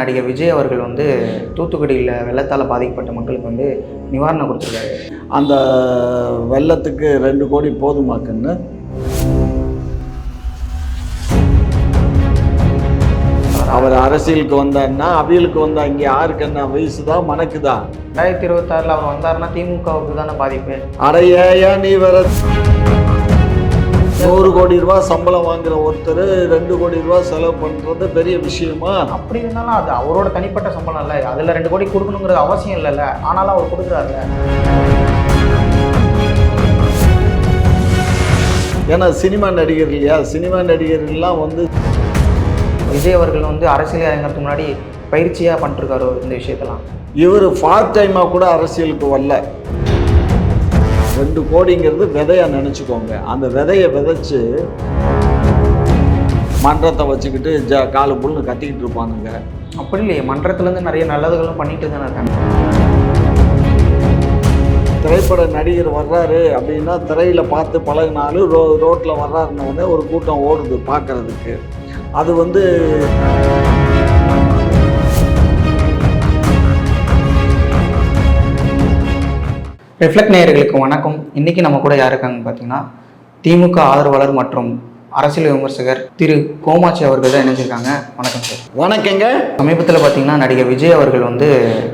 நடிகர் விஜய் அவர்கள் வந்து தூத்துக்குடியில் வெள்ளத்தால் பாதிக்கப்பட்ட மக்களுக்கு வந்து நிவாரணம் கொடுத்துருக்காரு. அந்த வெள்ளத்துக்கு ரெண்டு கோடி போதுமாக்குன்னு அவர் அரசியலுக்கு வந்தாருன்னா அவியலுக்கு வந்தா இங்கே யாருக்கு என்ன வயசுதா மணக்குதா? ரெண்டாயிரத்தி இருபத்தாறில் அவர் வந்தாருன்னா திமுகவுக்கு தானே பாதிப்பு. அடையா நீ வர நூறு கோடி ரூபாய் சம்பளம் வாங்குற ஒருத்தர் ரெண்டு கோடி ரூபாய் செலவு பண்றது பெரிய விஷயமா? அப்படி இருந்தாலும் அது அவரோட தனிப்பட்ட சம்பளம் இல்லை. அதில் ரெண்டு கோடி கொடுக்கணுங்கிறது அவசியம் இல்லைல்ல. ஆனாலும் அவர் கொடுக்குறாருல ஏன்னா சினிமா நடிகர் இல்லையா? சினிமா நடிகர்கள்லாம் வந்து விஜய் அவர்கள் வந்து அரசியல் இறங்கிறதுக்கு முன்னாடி பயிற்சியாக பண்ணிருக்காரு இந்த விஷயத்தெல்லாம். இவர் பார்ட் டைமாக கூட அரசியலுக்கு வரல. ரெண்டு கோடிங்கிறது விதையா நினச்சிக்கோங்க. அந்த விதையை விதைச்சு மன்றத்தை வச்சுக்கிட்டு ஜ காலு புல்னு கத்திக்கிட்டு இருப்பானுங்க. அப்படி இல்லையே மன்றத்துலேருந்து நிறைய நல்லதுகளும் பண்ணிட்டு தானே இருக்காங்க. திரைப்பட நடிகர் வர்றாரு அப்படின்னா திரையில் பார்த்து பழகினாலும் ரோ ரோட்டில் வர்றாருன்னு உடனே ஒரு கூட்டம் ஓடுது பார்க்கறதுக்கு. அது வந்து ரிஃப்ளெக்ட் நேயர்களுக்கு வணக்கம். இன்னைக்கு நம்ம கூட யார் இருக்காங்க பார்த்தீங்கன்னா திமுக ஆதரவாளர் மற்றும் அரசியல் விமர்சகர் திரு கோமாட்சி அவர்கள் தான் இணைஞ்சிருக்காங்க. வணக்கம் சார். வணக்கங்க. சமீபத்தில் பார்த்தீங்கன்னா நடிகர் விஜய் அவர்கள் வந்து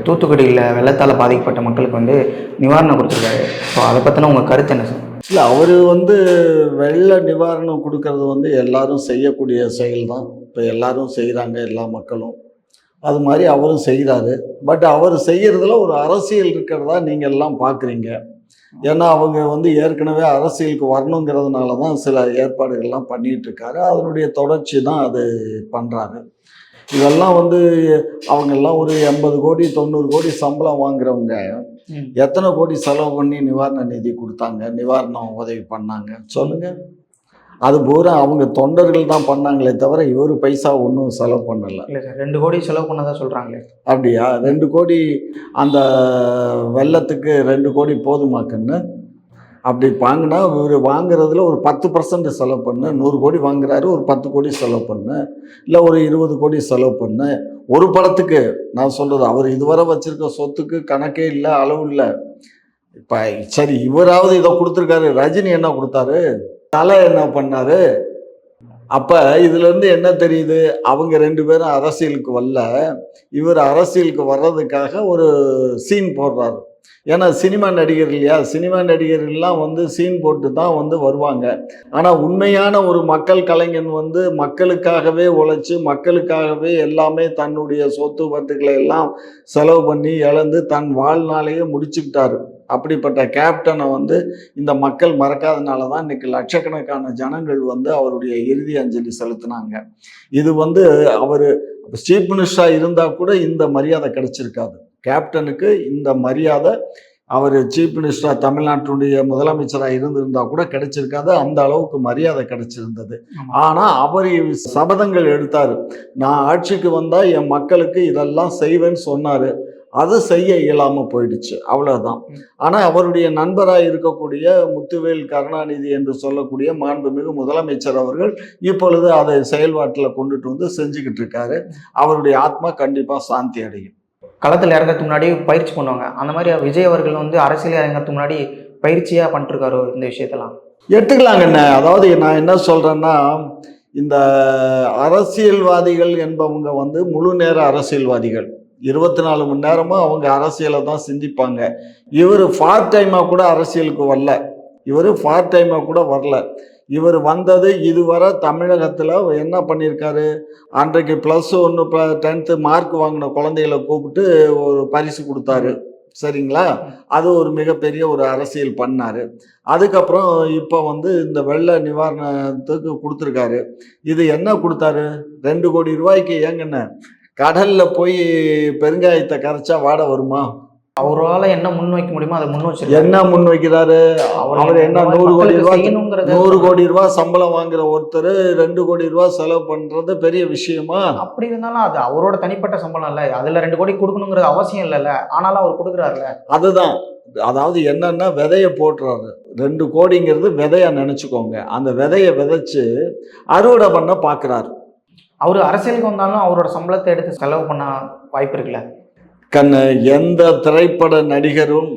தூத்துக்குடியில் வெள்ளத்தால் பாதிக்கப்பட்ட மக்களுக்கு வந்து நிவாரணம் கொடுத்துருக்காரு. ஸோ அதை பற்றின உங்கள் கருத்து என்ன சார்? இல்லை அவர் வந்து வெள்ள நிவாரணம் கொடுக்கறது வந்து எல்லாரும் செய்யக்கூடிய செயல் தான் இப்போ எல்லாரும் செய்கிறாங்க எல்லா மக்களும். அது மாதிரி அவரும் செய்கிறாரு பட் அவர் செய்கிறதுல ஒரு அரசியல் இருக்கிறதா நீங்கள் எல்லாம் பார்க்குறீங்க ஏன்னா அவங்க வந்து ஏற்கனவே அரசியலுக்கு வரணுங்கிறதுனால தான் சில ஏற்பாடுகள்லாம் பண்ணிட்டு இருக்காரு அதனுடைய தொடர்ச்சி தான் அது பண்ணுறாரு இதெல்லாம் வந்து அவங்கெல்லாம் ஒரு எண்பது கோடி தொண்ணூறு கோடி சம்பளம் வாங்குறவங்க எத்தனை கோடி செலவு பண்ணி நிவாரண நிதி கொடுத்தாங்க நிவாரணம் உதவி பண்ணாங்க? சொல்லுங்க. அது பூரா அவங்க தொண்டர்கள் தான் பண்ணாங்களே தவிர இவர் பைசா ஒன்றும் செலவு பண்ணலை. இல்லை சார் ரெண்டு கோடி செலவு பண்ணதா சொல்கிறாங்களே அப்படியா? ரெண்டு கோடி அந்த வெள்ளத்துக்கு ரெண்டு கோடி போதுமாக்குன்னு அப்படி வாங்கினா இவர் வாங்குறதுல ஒரு பத்து பர்சன்ட் செலவு பண்ணு நூறு கோடி வாங்குறாரு ஒரு பத்து கோடி செலவு பண்ணு இல்லை ஒரு இருபது கோடி செலவு பண்ணு. ஒரு படத்துக்கு நான் சொல்கிறது அவர் இதுவரை வச்சிருக்க சொத்துக்கு கணக்கே இல்லை அளவு இல்லை. இப்போ சரி இவராவது இதை கொடுத்துருக்காரு. ரஜினி என்ன கொடுத்தாரு? தலை என்ன பண்ணாரு? அப்போ இதுலேருந்து என்ன தெரியுது? அவங்க ரெண்டு பேரும் அரசியலுக்கு வரல. இவர் அரசியலுக்கு வர்றதுக்காக ஒரு சீன் போடுறாரு. ஏன்னா சினிமா நடிகர் இல்லையா? சினிமா நடிகர்கள்லாம் வந்து சீன் போட்டு தான் வந்து வருவாங்க. ஆனால் உண்மையான ஒரு மக்கள் கலைஞன் வந்து மக்களுக்காகவே உழைச்சி மக்களுக்காகவே எல்லாமே தன்னுடைய சொத்து பத்துக்களை எல்லாம் செலவு பண்ணி இழந்து தன் வாழ்நாளையே முடிச்சுக்கிட்டாரு. அப்படிப்பட்ட கேப்டனை வந்து இந்த மக்கள் மறக்காதனால தான் இன்னைக்கு லட்சக்கணக்கான ஜனங்கள் வந்து அவருடைய இறுதி அஞ்சலி செலுத்தினாங்க. இது வந்து அவர் சீஃப் மினிஸ்டராக இருந்தால் கூட இந்த மரியாதை கிடைச்சிருக்காது. கேப்டனுக்கு இந்த மரியாதை அவர் சீஃப் மினிஸ்டராக தமிழ்நாட்டினுடைய முதலமைச்சராக இருந்திருந்தா கூட கிடைச்சிருக்காது. அந்த அளவுக்கு மரியாதை கிடைச்சிருந்தது. ஆனால் அவர் சபதங்கள் எடுத்தார். நான் ஆட்சிக்கு வந்தால் என் மக்களுக்கு இதெல்லாம் செய்வேன்னு சொன்னார். அது செய்ய இயலாமல் போயிடுச்சு. அவ்வளவுதான். ஆனால் அவருடைய நண்பராக இருக்கக்கூடிய முத்துவேல் கருணாநிதி என்று சொல்லக்கூடிய மாண்புமிகு முதலமைச்சர் அவர்கள் இப்பொழுது அதை செயல்பாட்டில் கொண்டுட்டு வந்து செஞ்சுக்கிட்டு இருக்காரு. அவருடைய ஆத்மா கண்டிப்பாக சாந்தி அடையும். களத்தில் இறங்கிறதுக்கு முன்னாடி பயிற்சி பண்ணுவாங்க. அந்த மாதிரி விஜய் அவர்கள் வந்து அரசியல் இறங்கிறதுக்கு முன்னாடி பயிற்சியாக பண்ணிருக்காரு இந்த விஷயத்தெல்லாம். எடுத்துக்கலாங்கண்ணே அதாவது நான் என்ன சொல்கிறேன்னா இந்த அரசியல்வாதிகள் என்பவங்க வந்து முழு நேர அரசியல்வாதிகள். இருபத்தி நாலு மணி நேரமும் அவங்க அரசியலை தான் சிந்திப்பாங்க. இவர் ஃபார் டைமாக கூட அரசியலுக்கு வரல. இவர் ஃபார் டைமாக கூட வரல. இவர் வந்தது இதுவரை தமிழகத்தில் என்ன பண்ணியிருக்காரு அன்றைக்கு ப்ளஸ் ஒன்று டென்த்து மார்க் வாங்கின குழந்தைகளை கூப்பிட்டு ஒரு பரிசு கொடுத்தாரு. சரிங்களா? அது ஒரு மிகப்பெரிய ஒரு அரசியல் பண்ணார். அதுக்கப்புறம் இப்போ வந்து இந்த வெள்ள நிவாரணத்துக்கு கொடுத்துருக்காரு. இது என்ன கொடுத்தாரு? ரெண்டு கோடி ரூபாய்க்கு ஏங்கண்ண. கடலில் போய் பெருங்காயத்தை கரைச்சா வாட வருமா? அவரால் என்ன முன் வைக்க முடியுமோ அதை முன் வச்சிருக்காரு. என்ன முன் வைக்கிறாரு? அவர் என்ன நூறு கோடி ரூபாய் நூறு கோடி ரூபாய் சம்பளம் வாங்குற ஒருத்தர் ரெண்டு கோடி ரூபாய் செலவு பண்றது பெரிய விஷயமா? அப்படி இருந்தாலும் அது அவரோட தனிப்பட்ட சம்பளம் இல்லை. அதில் ரெண்டு கோடி கொடுக்கணுங்கிறது அவசியம் இல்லைல்ல ஆனாலும் அவர் கொடுக்குறாருல. அதுதான். அதாவது என்னன்னா விதைய போட்டுறாரு ரெண்டு கோடிங்கிறது விதையா நினைச்சுக்கோங்க. அந்த விதைய விதைச்சு அறுவடை பண்ண பார்க்குறாரு அவர் அரசியலுக்கு வந்தாலும் அவரோட சம்பளத்தை எடுத்து செலவு பண்ண வாய்ப்பு இருக்குல்ல? கண்ணு எந்த திரைப்பட நடிகரும்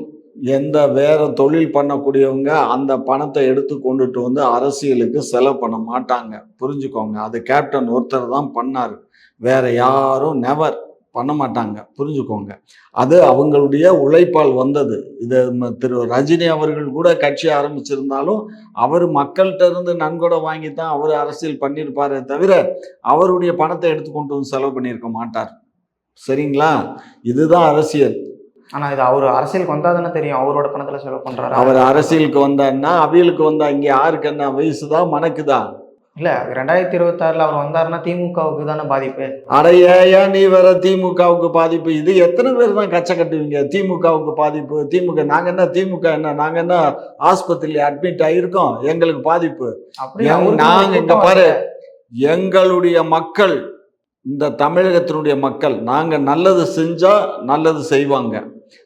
எந்த வேற தொழில் பண்ணக்கூடியவங்க அந்த பணத்தை எடுத்து கொண்டுட்டு வந்து அரசியலுக்கு செலவு பண்ண மாட்டாங்க. புரிஞ்சுக்கோங்க. அது கேப்டன் ஒருத்தர் தான் பண்ணார். வேற யாரும் நெவர் பண்ண மாட்டாங்க. புரிஞ்சுக்கோங்க. அது அவங்களுடைய உழைப்பால் வந்தது. இது திரு ரஜினி அவர்கள் கூட கட்சி ஆரம்பிச்சிருந்தாலும் அவர் மக்கள்கிட்ட இருந்து நன்கொடை வாங்கி தான் அவர் அரசியல் பண்ணியிருப்பாரே தவிர அவருடைய பணத்தை எடுத்து கொண்டு வந்து செலவு பண்ணியிருக்க மாட்டார். சரிங்களா? இதுதான் அரசியல். ஆனா இது அவர் அரசியலுக்கு வந்தா தானே தெரியும். அவரோட பணத்துல செலவு பண்றாரு? அவர் அரசியலுக்கு வந்தாருன்னா அவியலுக்கு வந்தா இங்க யாருக்கு என்ன வயசுதா மனக்குதா இல்ல ரெண்டாயிரத்தி இருபத்தி ஆறுல அவர் வந்தாருன்னா திமுகவுக்கு தானே பாதிப்பு. அடையா நீ வேற திமுகவுக்கு பாதிப்பு? இது எத்தனை பேர் தான் கச்சை கட்டுவீங்க? திமுகவுக்கு பாதிப்பு திமுக நாங்க என்ன திமுக என்ன நாங்க என்ன ஆஸ்பத்திரியில அட்மிட் ஆயிருக்கோம்? எங்களுக்கு பாதிப்பு. நாங்க இங்க பாரு. எங்களுடைய மக்கள் இந்த தமிழகத்தினுடைய மக்கள் நாங்க நல்லது செஞ்சா நல்லது செய்வாங்க.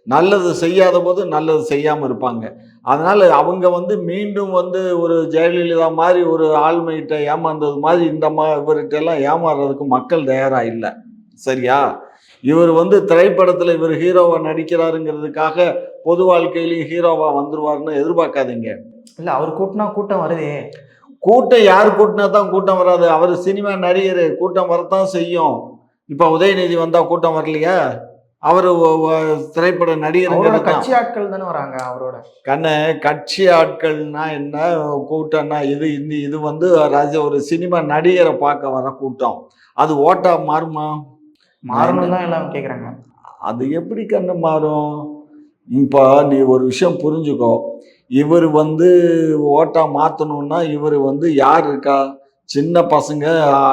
நல்லது செய்யாத போது நல்லது செய்யாம இருப்பாங்க. அதனால அவங்க வந்து மீண்டும் வந்து ஒரு ஜெயலலிதா மாதிரி ஒரு ஆள்மைகிட்ட ஏமாந்தது மாதிரி இந்த மா இவர்கிட்ட எல்லாம் ஏமாறுறதுக்கு மக்கள் தயாரா இல்லை. சரியா? இவர் வந்து திரைப்படத்துல இவர் ஹீரோவா நடிக்கிறாருங்கிறதுக்காக பொது வாழ்க்கையிலையும் ஹீரோவா வந்துருவாருன்னு எதிர்பார்க்காதீங்க. இல்ல அவர் கூட்டினா கூட்டம் வருதே. கூட்டம் யார் கூட்டினா தான் கூட்டம் வராது. அவர் சினிமா நடிகர் கூட்டம் வரத்தான் செய்யும். இப்போ உதயநிதி வந்தா கூட்டம் வரலையா? அவர் திரைப்பட நடிகர் கட்சி ஆட்கள் தானே வராங்க அவரோட. கண்ணு கட்சி ஆட்கள்னா என்ன கூட்டம்னா இது இந்த இது வந்து ராஜ ஒரு சினிமா நடிகரை பார்க்க வர கூட்டம். அது ஓட்டா மாறுமா? மாறணும் தான் எல்லாம் கேக்குறாங்க. அது எப்படி கண்ணு மாறும்? இப்போ நீ ஒரு விஷயம் புரிஞ்சுக்கோ. இவர் வந்து ஓட்டா மாற்றணும்னா இவர் வந்து யார் இருக்கா? சின்ன பசங்க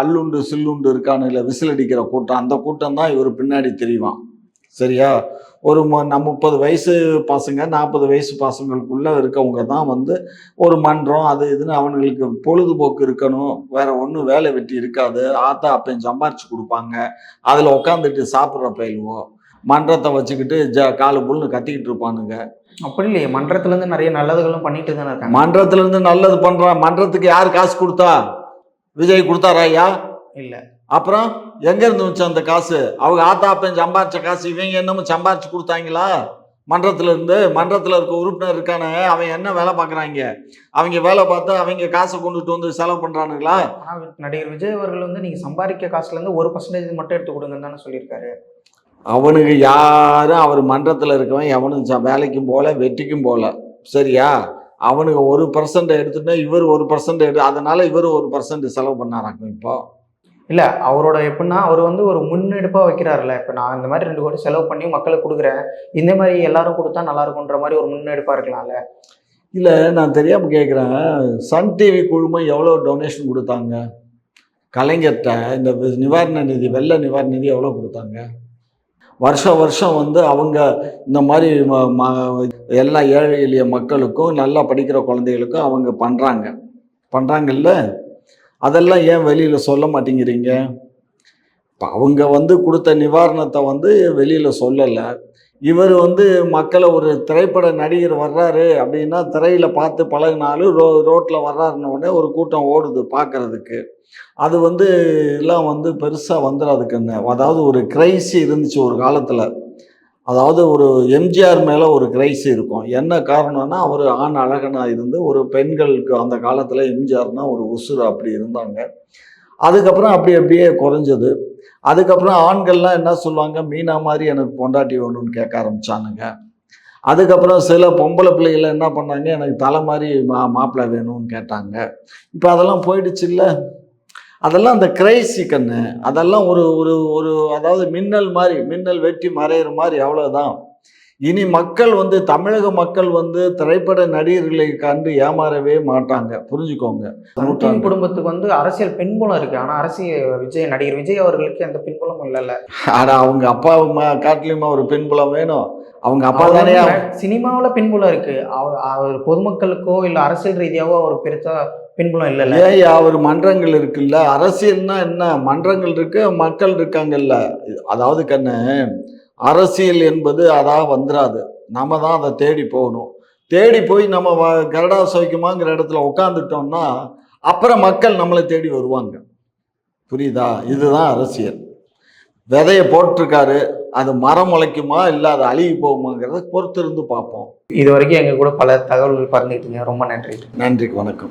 அல்லுண்டு சில்லுண்டு இருக்கானுல விசில் அடிக்கிற கூட்டம். அந்த கூட்டம் தான் இவர் பின்னாடி தெரிவான். சரியா? ஒரு முப்பது வயசு பசங்க நாற்பது வயசு பசங்களுக்குள்ள இருக்கவங்க தான் வந்து ஒரு மன்றம் அது இதுன்னு அவனுங்களுக்கு பொழுதுபோக்கு இருக்கணும். வேற ஒன்றும் வேலை வெட்டி இருக்காது. ஆத்தா அப்பையும் சம்பாரிச்சு கொடுப்பாங்க. அதில் உட்காந்துட்டு சாப்பிட்ற பயிலுவோம் மன்றத்தை வச்சுக்கிட்டு ஜ காலு புல்னு கத்திக்கிட்டு இருப்பானுங்க. அப்படி இல்லையே. மன்றத்துல இருந்து நிறைய நல்லதுகளும் பண்ணிட்டு தானே இருக்காங்க. மன்றத்துல இருந்து நல்லது பண்றான் மன்றத்துக்கு யார் காசு கொடுத்தா? விஜய் கொடுத்தாரா ஐயா? இல்ல. அப்புறம் எங்க இருந்து வந்துச்சு அந்த காசு? அவங்க ஆத்தா அப்பன் சம்பாரிச்ச காசு இவங்க என்னமோ சம்பாரிச்சு கொடுத்தாங்களா? மன்றத்துல இருந்து மன்றத்துல இருக்க உறுப்பினர் இருக்கானே அவன் என்ன வேலை பார்க்கறாங்க? அவங்க வேலை பார்த்து அவங்க காசை கொண்டுட்டு வந்து செலவு பண்றானுங்களா? நடிகர் விஜய் அவர்கள் வந்து நீங்க சம்பாதிக்க காசுல இருந்து ஒரு பர்சன்டேஜ் மட்டும் எடுத்து கொடுங்கன்னு தானே சொல்லியிருக்காரு. அவனுக்கு யாரும் அவர் மன்றத்தில் இருக்கவன் எவனும் வேலைக்கும் போல வெட்டிக்கும் போல. சரியா? அவனுக்கு ஒரு பர்சன்ட் எடுத்துட்டா இவர் ஒரு பர்சன்ட் எடு அதனால இவர் ஒரு பர்சன்ட் செலவு பண்ணாராங்க இப்போ. இல்லை அவரோட எப்படின்னா அவர் வந்து ஒரு முன்னெடுப்பாக வைக்கிறாருல்ல. இப்போ நான் இந்த மாதிரி ரெண்டு கோடி செலவு பண்ணி மக்களுக்கு கொடுக்குறேன். இந்த மாதிரி எல்லாரும் கொடுத்தா நல்லா இருக்கும்ன்ற மாதிரி ஒரு முன்னெடுப்பாக இருக்கலாம்ல. இல்லை நான் தெரியாமல் கேட்குறேன் சன் டிவி குழுமம் எவ்வளோ டொனேஷன் கொடுத்தாங்க? கலைஞர்கிட்ட இந்த நிவாரண நிதி வெள்ள நிவாரண நிதி எவ்வளோ கொடுத்தாங்க? வருஷம் வருஷம் வந்து அவங்க இந்த மாதிரி ம- ம- எல்லா ஏழை எளிய மக்களுக்கும் நல்லா படிக்கிற குழந்தைகளுக்கும் அவங்க பண்ணுறாங்க பண்ணுறாங்கல்ல அதெல்லாம் ஏன் வெளியில் சொல்ல மாட்டேங்கிறீங்க? இப்போ அவங்க வந்து கொடுத்த நிவாரணத்தை வந்து வெளியில் சொல்லலை. இவர் வந்து மக்களை ஒரு திரைப்பட நடிகர் வர்றாரு அப்படின்னா திரையில் பார்த்து பழகினாலும் ரோ ரோட்டில் வர்றாருன்னு உடனே ஒரு கூட்டம் ஓடுது பார்க்கறதுக்கு. அது வந்து எல்லாம் வந்து பெருசாக வந்துடாதுக்குன்னு அதாவது ஒரு கிரைசி இருந்துச்சு ஒரு காலத்தில். அதாவது ஒரு எம்ஜிஆர் மேலே ஒரு கிரைஸ் இருக்கும். என்ன காரணம்னா அவர் ஆண் அழகனாக இருந்து ஒரு பெண்களுக்கு அந்த காலத்தில் எம்ஜிஆர்னா ஒரு உசுறு அப்படி இருந்தாங்க. அதுக்கப்புறம் அப்படி அப்படியே குறைஞ்சது. அதுக்கப்புறம் ஆண்கள்லாம் என்ன சொல்லுவாங்க மீனா மாதிரி எனக்கு பொண்டாட்டி வேணும்னு கேட்க ஆரம்பிச்சானுங்க. அதுக்கப்புறம் சில பொம்பளை பிள்ளைகள் என்ன பண்ணாங்க எனக்கு தலை மாதிரி மா மாப்பிள்ளை வேணும்னு கேட்டாங்க. இப்போ அதெல்லாம் போயிடுச்சு இல்லை? அதெல்லாம் அந்த கிரைசி கண்ணு. அதெல்லாம் ஒரு ஒரு ஒரு அதாவது மின்னல் மாதிரி மின்னல் வெட்டி மறையிற மாதிரி அவ்வளோதான் இனி மக்கள் வந்து தமிழக மக்கள் வந்து திரைப்பட நடிகர்களை கண்டு ஏமாறவே மாட்டாங்க. புரிஞ்சுக்கோங்க. சன் குடும்பத்துக்கு வந்து அரசியல் பின்புலம் இருக்கு. ஆனா அரசியல் விஜய் நடிகர் விஜய் அவர்களுக்கு எந்த பின்புலமும் இல்லைல்ல. ஆனா அவங்க அப்பா காட்டிலுமா ஒரு பெண்புலம் வேணும். அவங்க அப்பா தானே சினிமாவுல பின்புலம் இருக்கு. அவர் அவர் பொதுமக்களுக்கோ இல்ல அரசியல் ரீதியாவோ அவர் பெருசா பின்புலம் இல்லைல்ல? ஏய் அவர் மன்றங்கள் இருக்குல்ல? அரசியல்னா என்ன? மன்றங்கள் இருக்கு மக்கள் இருக்காங்கல்ல. அதாவது கண்ணு அரசியல் என்பது அதாக வந்துடாது நம்ம தான் அதை தேடி போகணும். தேடி போய் நம்ம வ- கரடா சௌக்கியமாங்கிற இடத்துல உட்காந்துட்டோம்னா அப்புறம் மக்கள் நம்மளை தேடி வருவாங்க. புரியுதா? இதுதான் அரசியல். விதையை போட்டிருக்காரு. அது மரம் முளைக்குமா? இல்லை அது அழுகி போகுமாங்கிறத பொறுத்திருந்து பார்ப்போம். இது வரைக்கும் எங்க கூட பல தகவல்கள் பகிர்ந்துக்கிட்டீங்க ரொம்ப நன்றி. நன்றிக்கு வணக்கம்.